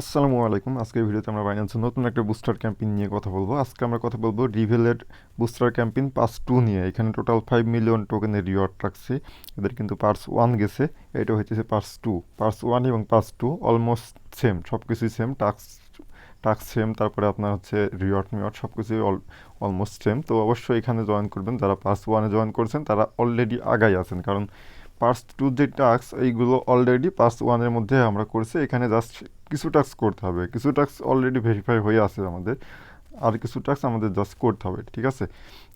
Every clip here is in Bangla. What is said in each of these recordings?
আসসালামু আলাইকুম। আজকের ভিডিওতে আমরা বাইন্যান্সের নতুন একটা বুস্টার ক্যাম্পেইন নিয়ে কথা বলব। আজকে আমরা কথা বলব রিভেলের বুস্টার ক্যাম্পেইন পাস টু নিয়ে। এখানে টোটাল ফাইভ মিলিয়ন টোকেনের রিওয়ার্ড রাখছে। এদের কিন্তু পার্স ওয়ান গেছে। এটা হচ্ছে পার্স টু পার্স ওয়ান এবং পার্স টু অলমোস্ট সেম সব কিছুই সেম টাক্স টাক্স সেম তারপরে আপনার হচ্ছে রিওয়ার্ড মিওয়ার্ড সব কিছুই অল অলমোস্ট সেম তো অবশ্যই এখানে জয়েন করবেন। যারা পার্স ওয়ানে জয়েন করছেন, তারা অলরেডি আগাই আছেন। কারণ পার্স টু যে টাস্ক এইগুলো অলরেডি পার্স ওয়ানের মধ্যে আমরা করছি। এখানে জাস্ট কিছু টাস্ক করতে হবে। কিছু টাস্ক অলরেডি ভেরিফাই হয়ে আছে আমাদের। আর কিছু টাস্ক আমাদের জাস্ট করতে হবে, ঠিক আছে?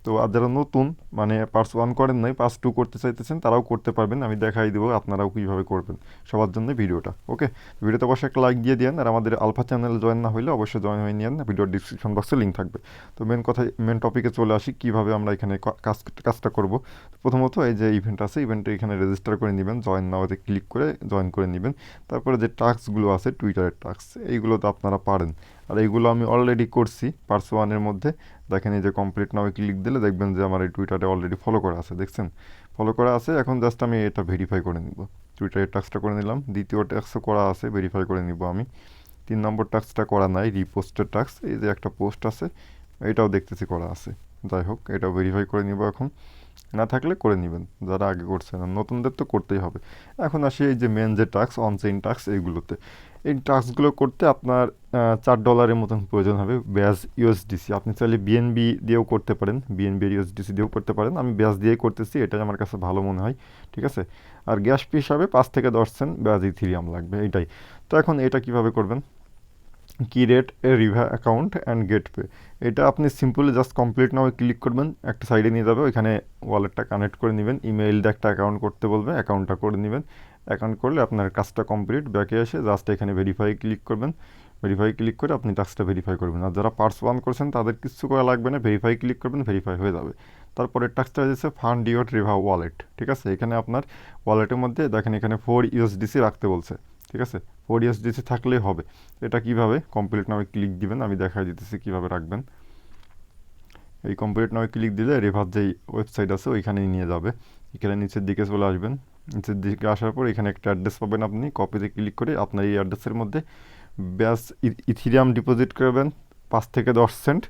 তো আর যারা নতুন মানে পার্স ওয়ান করেন নাই পার্স টু করতে চাইতেছেন, তারাও করতে পারবেন। আমি দেখাই দেবো আপনারাও কীভাবে করবেন সবার জন্য ভিডিওটা ওকে ভিডিওতে অবশ্যই একটা লাইক দিয়ে দিন আর আমাদের আলফা চ্যানেল জয়েন না হলে অবশ্যই জয়েন হয়ে নিন ভিডিওর ডিসক্রিপশন বক্সে লিঙ্ক থাকবে। তো মেন কথা মেন টপিকে চলে আসি, কীভাবে আমরা এখানে কাজ, কাজটা করব। প্রথমত এই যে ইভেন্ট আছে ইভেন্টে এখানে রেজিস্টার করে নেবেন জয়েন নাওতে ক্লিক করে জয়েন করে নেবেন। তারপরে যে টাস্কগুলো আছে টুইটারের টাস্ক এইগুলো তো আপনারা পারেন। আর এইগুলো আমি অলরেডি করছি পার্স ওয়ানের মধ্যে। দেখেন এই যে কমপ্লিট নামে ক্লিক দিলে দেখবেন যে আমার এই টুইটারে অলরেডি ফলো করা আছে, দেখছেন? ফলো করা আছে, এখন জাস্ট আমি এটা ভেরিফাই করে নিব। টুইটারের টাস্কটা করে নিলাম। দ্বিতীয় টাস্কও করা আছে ভেরিফাই করে নিব আমি। তিন নম্বর টাস্কটা করা নাই রিপোস্টের টাস্ক এই যে একটা পোস্ট আছে, এটাও দেখতেছি করা আছে। যাই হোক, এটাও ভেরিফাই করে নিব এখন। না থাকলে করে নেবেন, যারা আগে করছেন নতুনদের তো করতেই হবে। এখন আসি এই যে মেন যে টাস্ক অনচেইন টাস্ক এইগুলোতে। এই টাস্কগুলো করতে আপনার চার ডলারের মতন প্রয়োজন হবে ব্যাজ ইউএসডিসি। আপনি চাইলে বিএনবি দিয়েও করতে পারেন বিএনবি ইউএসডিসি দিয়েও করতে পারেন। আমি ব্যাস দিয়েই করতেছি, এটাই আমার কাছে ভালো মনে হয়, ঠিক আছে? আর গ্যাস ফি হিসাবে পাঁচ থেকে দশ সেন্ট ব্যাজ ইথিরিয়াম লাগবে, এটাই। তো এখন এটা কীভাবে করবেন? কি রেট এ রিভা অ্যাকাউন্ট অ্যান্ড গেট পে এটা আপনি simply just complete now click করবেন, একটা সাইডে নিয়ে যাবে, ওইখানে ওয়ালেটটা কানেক্ট করে নেবেন, ইমেইল দিয়ে একটা অ্যাকাউন্ট করতে বলবে, অ্যাকাউন্টটা করে নেবেন। অ্যাকাউন্ট করলে আপনার কাজটা কমপ্লিট ব্যাকে এসে জাস্ট এখানে ভেরিফাই ক্লিক করবেন। ভেরিফাই ক্লিক করে আপনি টাস্কটা ভেরিফাই করবেন। আর যারা পার্স ওয়ান করছেন, তাদের কিছু করা লাগবে না। ভেরিফাই ক্লিক করবেন ভেরিফাই হয়ে যাবে। তারপরে টাস্কটা হচ্ছে ফান্ড ইউর রিভা ওয়ালেট ঠিক আছে? এখানে আপনার ওয়ালেটের মধ্যে দেখেন এখানে ফোর ইউএসডিসি রাখতে বলছে, ঠিক আছে? ফোর ইউএসডিসি থাকলেই হবে। এটা কীভাবে? কমপ্লিট নামে ক্লিক দিবেন, আমি দেখাই দিতেছি কীভাবে রাখবেন। এই কমপ্লিট নামে ক্লিক দিলে রেভার যেই ওয়েবসাইট আছে, ওইখানেই নিয়ে যাবে। এখানে নিচের দিকে চলে আসবেন। দিকে আসার পর এখানে একটা অ্যাড্রেস পাবেন আপনি কপিতে ক্লিক করে আপনার এই অ্যাড্রেসের মধ্যে ব্যাস ইথিরিয়াম ডিপোজিট করবেন, পাঁচ থেকে দশ সেন্ট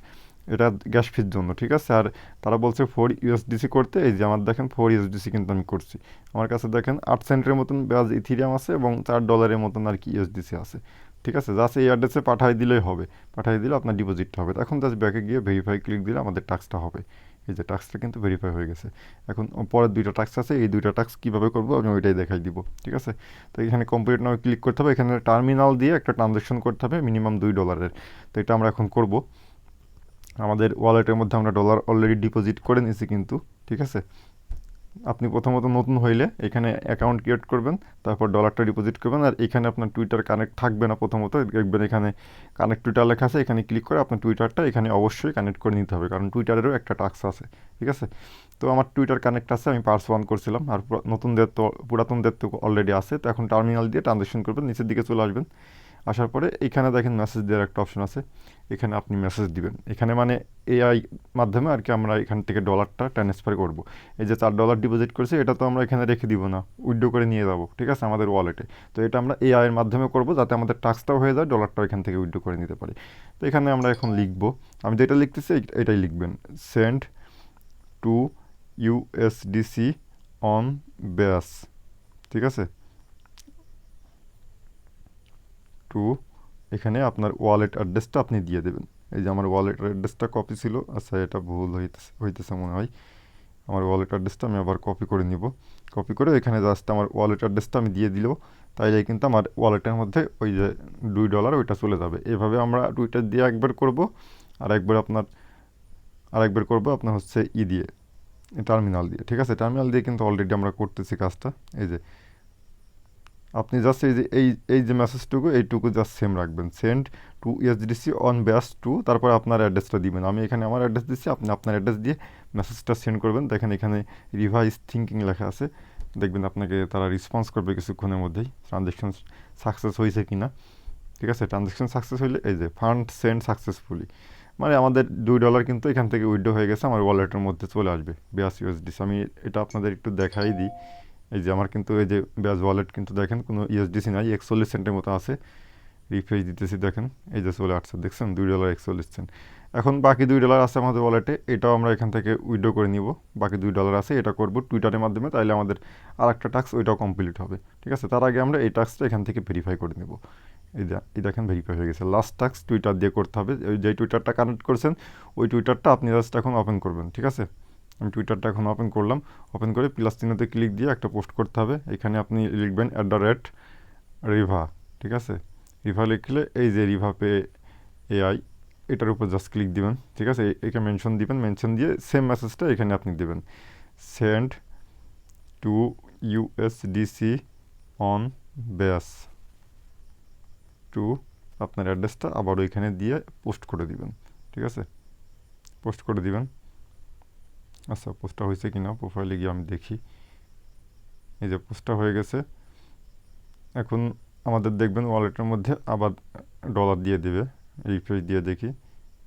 এটা গ্যাস ফির জন্য, ঠিক আছে? আর তারা বলছে ফোর ইউএসডিসি করতে। এই যে আমার দেখেন ফোর ইউএসডিসি কিন্তু আমি করছি। আমার কাছে দেখেন আট সেন্টের মতন ব্যাজ ইথিরিয়াম আছে এবং চার ডলারের মতন আর কি ইউএসডিসি আছে। ঠিক আছে? জাস্ট এই অ্যাড্রেসে পাঠাই দিলেই হবে। পাঠাই দিলে আপনার ডিপোজিটটা হবে। এখন জাস্ট ব্যাকে গিয়ে ভেরিফাই ক্লিক দিলে আমাদের টাক্সটা হবে। এই যে টাস্কটা কিন্তু ভেরিফাই হয়ে গেছে। এখন পরের দুইটা টাস্ক আছে, এই দুইটা টাস্ক কীভাবে করব আমি ওইটাই দেখাই দিব, ঠিক আছে? তো এখানে কম্পিউটার নামে ক্লিক করতে হবে। এখানে টার্মিনাল দিয়ে একটা ট্রানজ্যাকশন করতে হবে মিনিমাম দুই ডলারের তো এটা আমরা এখন করব। আমাদের ওয়ালেটের মধ্যে আমরা ডলার অলরেডি ডিপোজিট করে নিয়েছি কিন্তু, ঠিক আছে? আপনি প্রথমত নতুন হইলে এখানে অ্যাকাউন্ট ক্রিয়েট করবেন, তারপর ডলারটা ডিপোজিট করবেন, আর এখানে আপনার টুইটার কানেক্ট থাকবে না প্রথমত। দেখবেন এখানে কানেক্ট টুইটার লেখা আছে, এখানে ক্লিক করে আপনার টুইটারটা এখানে অবশ্যই কানেক্ট করে নিতে হবে, কারণ টুইটারেরও একটা টাস্ক আছে, ঠিক আছে? তো আমার টুইটার কানেক্ট আছে, আমি পার্স ওয়ান করছিলাম, আর নতুনদের তো পুরাতনদের তো অলরেডি আছে, তো এখন টার্মিনাল দিয়ে ট্রানজ্যাকশন করবেন, নিচের দিকে চলে আসবেন। আসার পরে এখানে দেখেন মেসেজ দেওয়ার একটা অপশন আছে। এখানে আপনি মেসেজ দিবেন। এখানে মানে এআই মাধ্যমে আর কি আমরা এখান থেকে ডলারটা ট্রান্সফার করব। এই যে চার ডলার ডিপোজিট করেছি, এটা তো আমরা এখানে রেখে দিব না। উইড্রো করে নিয়ে যাব, ঠিক আছে? আমাদের ওয়ালেটে তো এটা আমরা এআইয়ের মাধ্যমে করব যাতে আমাদের টাস্কটাও হয়ে যায় ডলারটাও এখান থেকে উইড্রো করে নিতে পারি। তো এখানে আমরা এখন লিখব। আমি যেটা লিখতেছি এটাই লিখবেন। সেন্ড টু ইউএসডিসি অন ব্যাস ঠিক আছে? টু এখানে আপনার ওয়ালেট অ্যাড্রেসটা আপনি দিয়ে দেবেন। এই যে আমার ওয়ালেট অ্যাড্রেসটা কপি ছিল আচ্ছা এটা ভুল হইতেছে হইতেছে মনে হয়। আমার ওয়ালেট অ্যাড্রেসটা আমি আবার কপি করে নিব। কপি করে এখানে জাস্ট আমার ওয়ালেট অ্যাড্রেসটা আমি দিয়ে দিলেও, তাইলে কিন্তু আমার ওয়ালেটের মধ্যে ওই যে দুই ডলার ওইটা চলে যাবে। এভাবে আমরা টুইটার দিয়ে একবার করব, আর একবার আপনার, আর একবার করব আপনার হচ্ছে ই দিয়ে টার্মিনাল দিয়ে। ঠিক আছে? টার্মিনাল দিয়ে কিন্তু অলরেডি আমরা করতেছি কাজটা। এই যে আপনি জাস্ট এই যে, এই এই যে মেসেজটুকু এইটুকু জাস্ট সেম রাখবেন। Send two USDC on base to তারপর আপনার অ্যাড্রেসটা দিবেন। আমি এখানে আমার অ্যাড্রেস দিচ্ছি, আপনি আপনার অ্যাড্রেস দিয়ে মেসেজটা সেন্ড করবেন। দেখেন এখানে রিভাইজ থিঙ্কিং লেখা আছে। দেখবেন আপনাকে তারা রেসপন্স করবে কিছুক্ষণের মধ্যেই ট্রানজ্যাকশন সাকসেস হয়েছে কি না ঠিক আছে? ট্রানজ্যাকশন সাকসেস হইলে এই যে ফান্ড সেন্ড সাকসেসফুলি মানে আমাদের দুই ডলার কিন্তু এখান থেকে উইড্রো হয়ে গেছে, আমার ওয়ালেটের মধ্যে চলে আসবে বিয়াস ইউএসডিসি আমি এটা আপনাদের একটু দেখাই দিই। এই যে আমার কিন্তু এই যে ব্যাজ ওয়ালেট কিন্তু দেখেন, কোনো ইএসডিসি নাই, একচল্লিশ সেন্টের মতো আছে। রিফ্রেশ দিতেছি, দেখেন, এই যে চলে আসছে, দেখছেন? দুই ডলার একচল্লিশ সেন্ট এখন বাকি দুই ডলার আছে আমাদের ওয়ালেটে এটাও আমরা এখান থেকে উইড্রো করে নিব। বাকি দুই ডলার আছে, এটা করব টুইটারের মাধ্যমে, তাইলে আমাদের আর একটা টাস্ক ওইটাও কমপ্লিট হবে। ঠিক আছে? তার আগে আমরা এই টাস্কটা এখান থেকে ভেরিফাই করে নেব। এই এই দেখেন ভেরিফাই হয়ে গেছে। লাস্ট টাস্ক টুইটার দিয়ে করতে হবে। যে টুইটারটা কানেক্ট করছেন, ওই টুইটারটা আপনি জাস্ট এখন ওপেন করবেন, ঠিক আছে? আমি টুইটারটা এখন ওপেন করলাম। ওপেন করে প্লাস চিহ্নতে ক্লিক দিয়ে একটা পোস্ট করতে হবে। এখানে আপনি লিখবেন অ্যাট দ্য রেট রিভা ঠিক আছে? রিভা লিখলে এই যে রিভা পে এআই এটার উপর জাস্ট ক্লিক দিবেন, ঠিক আছে? এ- একে মেনশন দিবেন মেনশন দিয়ে সেম মেসেজটা এখানে আপনি দিবেন। Send two USDC on base to আপনার অ্যাড্রেসটা আবার ওইখানে দিয়ে পোস্ট করে দিবেন, ঠিক আছে? পোস্ট করে দিবেন। আচ্ছা পোস্টটা হয়েছে কি না প্রোফাইলে গিয়ে আমি দেখি। এই যে পোস্টটা হয়ে গেছে। এখন আমাদের দেখবেন ওয়ালেটের মধ্যে আবার ডলার দিয়ে দেবে। রিফ্রেশ দিয়ে দেখি।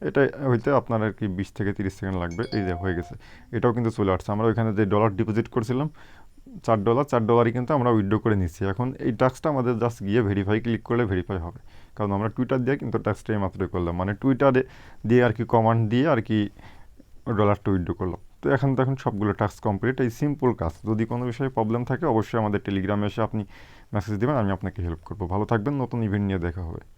এটা হইতে আপনার আর কি বিশ থেকে তিরিশ সেকেন্ড লাগবে। এই যে হয়ে গেছে। এটাও কিন্তু চলে আসছে। আমরা ওইখানে যে ডলার ডিপোজিট করছিলাম, চার ডলার চার ডলারই কিন্তু আমরা উইথড্র করে নিচ্ছি। এখন এই টাস্কটা আমাদের জাস্ট গিয়ে ভেরিফাই ক্লিক করলে ভেরিফাই হবে। কারণ আমরা টুইটার দিয়ে কিন্তু টাস্কটা এই মাত্রই করলাম। মানে টুইটারে দিয়ে আর কি কমান্ড দিয়ে আর কি ডলারটা উইথড্র করলাম। তো এখন তো এখন সবগুলো টাস্ক কমপ্লিট এই সিম্পল কাজ। যদি কোনো বিষয়ে প্রবলেম থাকে, অবশ্যই আমাদের টেলিগ্রামে এসে আপনি মেসেজ দেবেন, আমি আপনাকে হেল্প করব। ভালো থাকবেন, নতুন ইভেন্ট নিয়ে দেখা হবে।